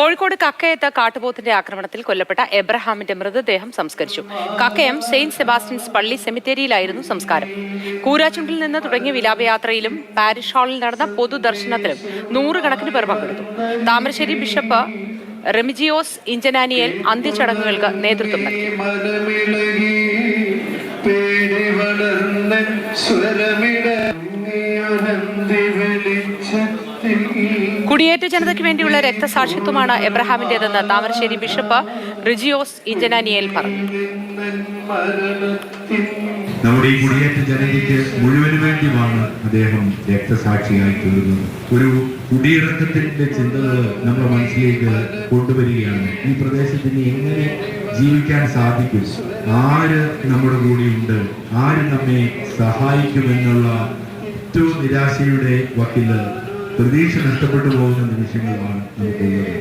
കോഴിക്കോട് കക്കയത്ത് കാട്ടുപോത്തിന്റെ ആക്രമണത്തിൽ കൊല്ലപ്പെട്ട എബ്രഹാമിന്റെ മൃതദേഹം സംസ്കരിച്ചു. കക്കയം സെയിന്റ് സെബാസ്റ്റ്യൻസ് പള്ളി സെമിത്തേരിയിലായിരുന്നു സംസ്കാരം. കൂരാച്ചുണ്ടിൽ നിന്ന് തുടങ്ങിയ വിലാപയാത്രയിലും പാരിഷ് ഹാളിൽ നടന്ന പൊതുദർശനത്തിലും നൂറുകണക്കിന് പേർ പങ്കെടുത്തു. താമരശ്ശേരി ബിഷപ്പ് റെമിജിയോസ് ഇഞ്ചനാനിയൽ അന്ത്യചടങ്ങുകൾക്ക് നേതൃത്വം നൽകി. കുടിയേറ്റ ജനതയ്ക്ക് വേണ്ടിയുള്ള രക്തസാക്ഷിത്വമാണ് എബ്രഹാമിന്റേതെന്ന് താമരശ്ശേരി ബിഷപ്പ് റിജിയോസ് ഇഞ്ചനാനിയൽ പറഞ്ഞു. നമ്മുടെ ഈ കുടിയേറ്റ ജനതയ്ക്ക് മുഴുവൻ വേണ്ടിയുമാണ് അദ്ദേഹം രക്തസാക്ഷിയായി തീർന്നത്. ഒരു കുടിയിറക്കത്തിന്റെ ചിന്തകൾ നമ്മുടെ മനസ്സിലേക്ക് കൊണ്ടുവരികയാണ്. ഈ പ്രദേശത്തിന് എങ്ങനെ ജീവിക്കാൻ സാധിക്കും? ആര് നമ്മുടെ കൂടെയുണ്ട്? ആര് നമ്മെ സഹായിക്കുമെന്നുള്ള ഏറ്റവും നിരാശയുടെ വക്കിൽ പ്രതീക്ഷ നഷ്ടപ്പെട്ടു പോകുന്ന നിമിഷങ്ങളാണ് നമുക്കുള്ളത്.